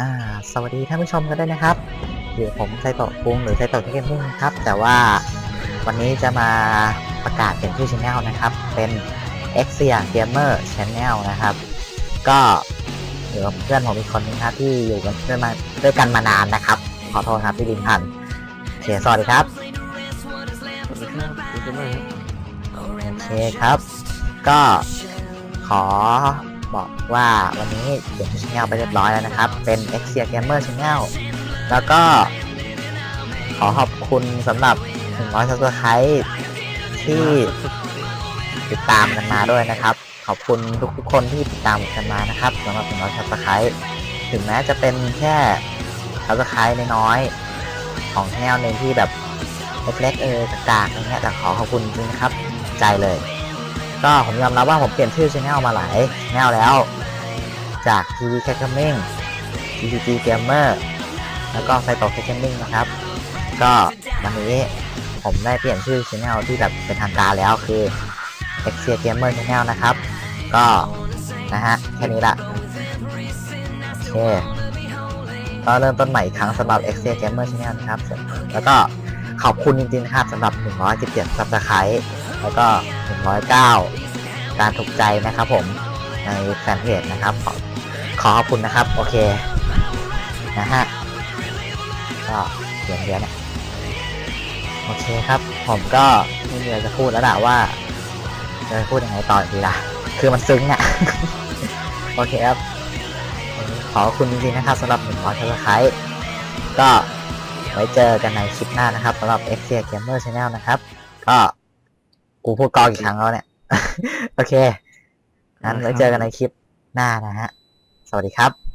อ่าสวัสดีท่านผู้ชมกันด้วยนะครับอยู่ผมไซโตะปุงหรือไซโตะเทคเกมมิ่งครับ แต่ว่าวันนี้จะมาประกาศเปลี่ยนชื่อช anel นะครับ เป็น x i a Gamer Channel นะครับ ก็เหลือเพื่อนผมอีกคนนึงครับที่อยู่กันด้วยมาด้วยกันมานานนะครับ ขอโทษครับที่ลินพันธ์โอเคสวัสดีครับสวัสดีครับคุณเจมส์ครับโอเคครับ ก็ขอ บอกว่าวันนี้เปลี่ยนชื่อช anel ไปเรียบร้อยแล้วนะครับ เป็น x i a Gamer Channel แล้วก็ขอขอบคุณสำหรับ100 subscribe ที่ติดตามกันมาด้วยนะครับ ขอบคุณทุกๆคนที่ติดตามกันมานะครับสำหรับ100 subscribe ถึงแม้จะเป็นแค่ subscribe น้อยๆของแนวหนึ่งที่แบบเล็กๆเออกากๆอะไรเงี้ยแต่ขอขอบคุณจริงนะครับ ใจเลย ก็ผมยอมรับว่าผมเปลี่ยนชื่อช anel มาหลายแนวแล้ว จาก TV c a t Gaming GCG Gamer แล้วก็ไซโต c a t Gaming นะครับ ก็วันนี้ผมได้เปลี่ยนชื่อช anel ที่แบบเป็นทางการแล้วคือ x i a Gamer Channel นะครับ ก็นะฮะแค่นี้ละโอเคก็เริ่มต้นใหม่อีกครั้งสำหรับ x i a Gamer Channel นะครับ แล้วก็ขอบคุณจริงๆนะครับสำหรับ 117 Subscribe แล้วก็ 109 การถูกใจนะครับผมในแฟนเพจนะครับขอขอขอบคุณนะครับ โอเค นะฮะ ก็เสียงเดียวเนี่ยโอเคครับ ผมก็ไม่มีอะไรจะพูดแล้วล่ะว่าจะพูดยังไงต่อดีล่ะ คือมันซึ้งอะโอเคครับ ขอบคุณจริงๆนะครับสำหรับหนึ่งร้อยซับสไคร์ก็ไว้เจอกันในคลิปหน้านะครับสำหรับ x c Gamer Channel นะครับ ก็ กูพูดกออีกครั้งแล้วเนี่ย โอเคงั้นไว้เจอกันในคลิปหน้านะฮะ สวัสดีครับ